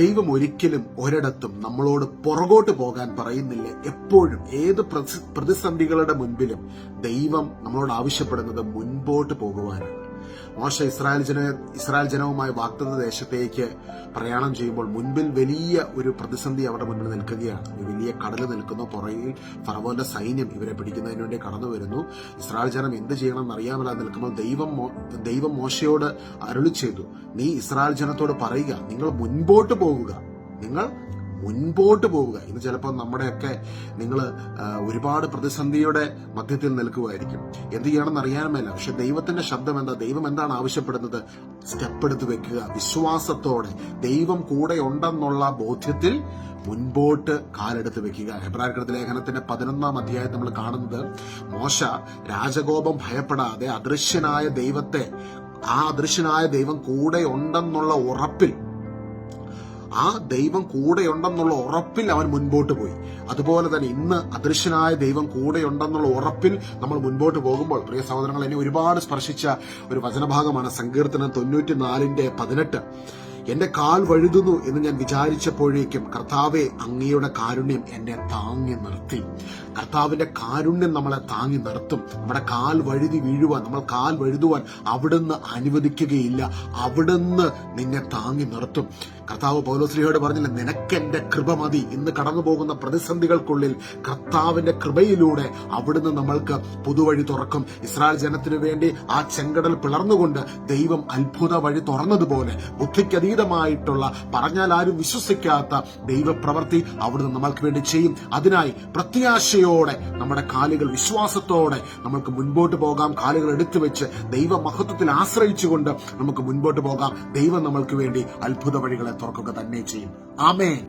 ദൈവം ഒരിക്കലും ഒരിടത്തും നമ്മളോട് പുറകോട്ട് പോകാൻ പറയുന്നില്ല. എപ്പോഴും ഏത് പ്രതിസന്ധികളുടെ മുൻപിലും ദൈവം നമ്മളോട് ആവശ്യപ്പെടുന്നത് മുൻപോട്ട് പോകുവാനാണ്. മോശ ഇസ്രായേൽ ജന ഇസ്രായേൽ ജനവുമായി വാഗ്ദത്ത ദേശത്തേക്ക് പ്രയാണം ചെയ്യുമ്പോൾ മുൻപിൽ വലിയ ഒരു പ്രതിസന്ധി അവരുടെ മുൻപിൽ നിൽക്കുകയാണ്. വലിയ കടൽ നിൽക്കുന്നു. പുറകിൽ ഫറവോന്റെ സൈന്യം ഇവരെ പിടിക്കുന്നതിന് വേണ്ടി കടന്നു വരുന്നു. ഇസ്രായേൽ ജനം എന്ത് ചെയ്യണമെന്ന് എന്നറിയാമല്ലാതെ നിൽക്കുമ്പോൾ ദൈവം ദൈവം മോശയോട് അരുളി ചെയ്തു. നീ ഇസ്രായേൽ ജനത്തോട് പറയുക. നിങ്ങൾ മുൻപോട്ട് പോവുക. നിങ്ങൾ മുൻപോട്ട് പോവുക. ഇന്ന് ചിലപ്പോൾ നമ്മുടെയൊക്കെ നിങ്ങൾ ഒരുപാട് പ്രതിസന്ധിയുടെ മധ്യത്തിൽ നിൽക്കുമായിരിക്കും എന്ത് ചെയ്യണമെന്ന് അറിയാനുമല്ല പക്ഷെ ദൈവത്തിന്റെ ശബ്ദം എന്താ? ദൈവം എന്താണ് ആവശ്യപ്പെടുന്നത്? സ്റ്റെപ്പ് എടുത്ത് വെക്കുക. വിശ്വാസത്തോടെ. ദൈവം കൂടെ ഉണ്ടെന്നുള്ള ബോധ്യത്തിൽ മുൻപോട്ട് കാലെടുത്ത് വെക്കുക. ഹെബ്രാർക്കടത്ത് ലേഖനത്തിന്റെ പതിനൊന്നാം അധ്യായം നമ്മൾ കാണുന്നത്. മോശ രാജകോപം ഭയപ്പെടാതെ അദൃശ്യനായ ദൈവത്തെ ആ അദൃശ്യനായ ദൈവം കൂടെ ഉണ്ടെന്നുള്ള ഉറപ്പിൽ ആ ദൈവം കൂടെയുണ്ടെന്നുള്ള ഉറപ്പിൽ അവൻ മുൻപോട്ട് പോയി. അതുപോലെ തന്നെ ഇന്ന് അദൃശ്യനായ ദൈവം കൂടെയുണ്ടെന്നുള്ള ഉറപ്പിൽ നമ്മൾ മുൻപോട്ട് പോകുമ്പോൾ പ്രിയ സഹോദരങ്ങൾ എന്നെ ഒരുപാട് സ്പർശിച്ച ഒരു വചനഭാഗമാണ് സങ്കീർത്തനം തൊണ്ണൂറ്റി നാലിന്റെ പതിനെട്ട്. എന്റെ കാൽ വഴുതുന്നു എന്ന് ഞാൻ വിചാരിച്ചപ്പോഴേക്കും കർത്താവെ അങ്ങയുടെ കാരുണ്യം എന്നെ താങ്ങി നിർത്തി. കർത്താവിന്റെ കാരുണ്യം നമ്മളെ താങ്ങി നിർത്തും. നമ്മുടെ കാൽ വഴുതി വീഴുവാൻ നമ്മൾ കാൽ വഴുതുവാൻ അവിടുന്ന് അനുവദിക്കുകയില്ല. അവിടുന്ന് നിന്നെ താങ്ങി നിർത്തും. കർത്താവ് പൗലോസ്ലിഹയോട് പറഞ്ഞില്ല നിനക്ക് എന്റെ കൃപ മതി. ഇന്ന് കടന്നു പോകുന്ന പ്രതിസന്ധികൾക്കുള്ളിൽ കർത്താവിന്റെ കൃപയിലൂടെ അവിടുന്ന് നമ്മൾക്ക് പുതുവഴി തുറക്കും. ഇസ്രായേൽ ജനത്തിനു വേണ്ടി ആ ചെങ്കടൽ പിളർന്നുകൊണ്ട് ദൈവം അത്ഭുത വഴി തുറന്നതുപോലെ ബുദ്ധിക്കതീതമായിട്ടുള്ള പറഞ്ഞാൽ ആരും വിശ്വസിക്കാത്ത ദൈവപ്രവൃത്തി അവിടുന്ന് നമ്മൾക്ക് വേണ്ടി ചെയ്യും. അതിനായി പ്രത്യാശയോടെ നമ്മുടെ കാലുകൾ വിശ്വാസത്തോടെ നമുക്ക് മുൻപോട്ട് പോകാം. കാലുകൾ എടുത്തു വെച്ച് ദൈവ മഹത്വത്തിൽ ആശ്രയിച്ചുകൊണ്ട് നമുക്ക് മുൻപോട്ട് പോകാം. ദൈവം നമ്മൾക്ക് വേണ്ടി അത്ഭുത വഴികളെ തുറക്കുക തന്നെ ചെയ്യും. ആമേ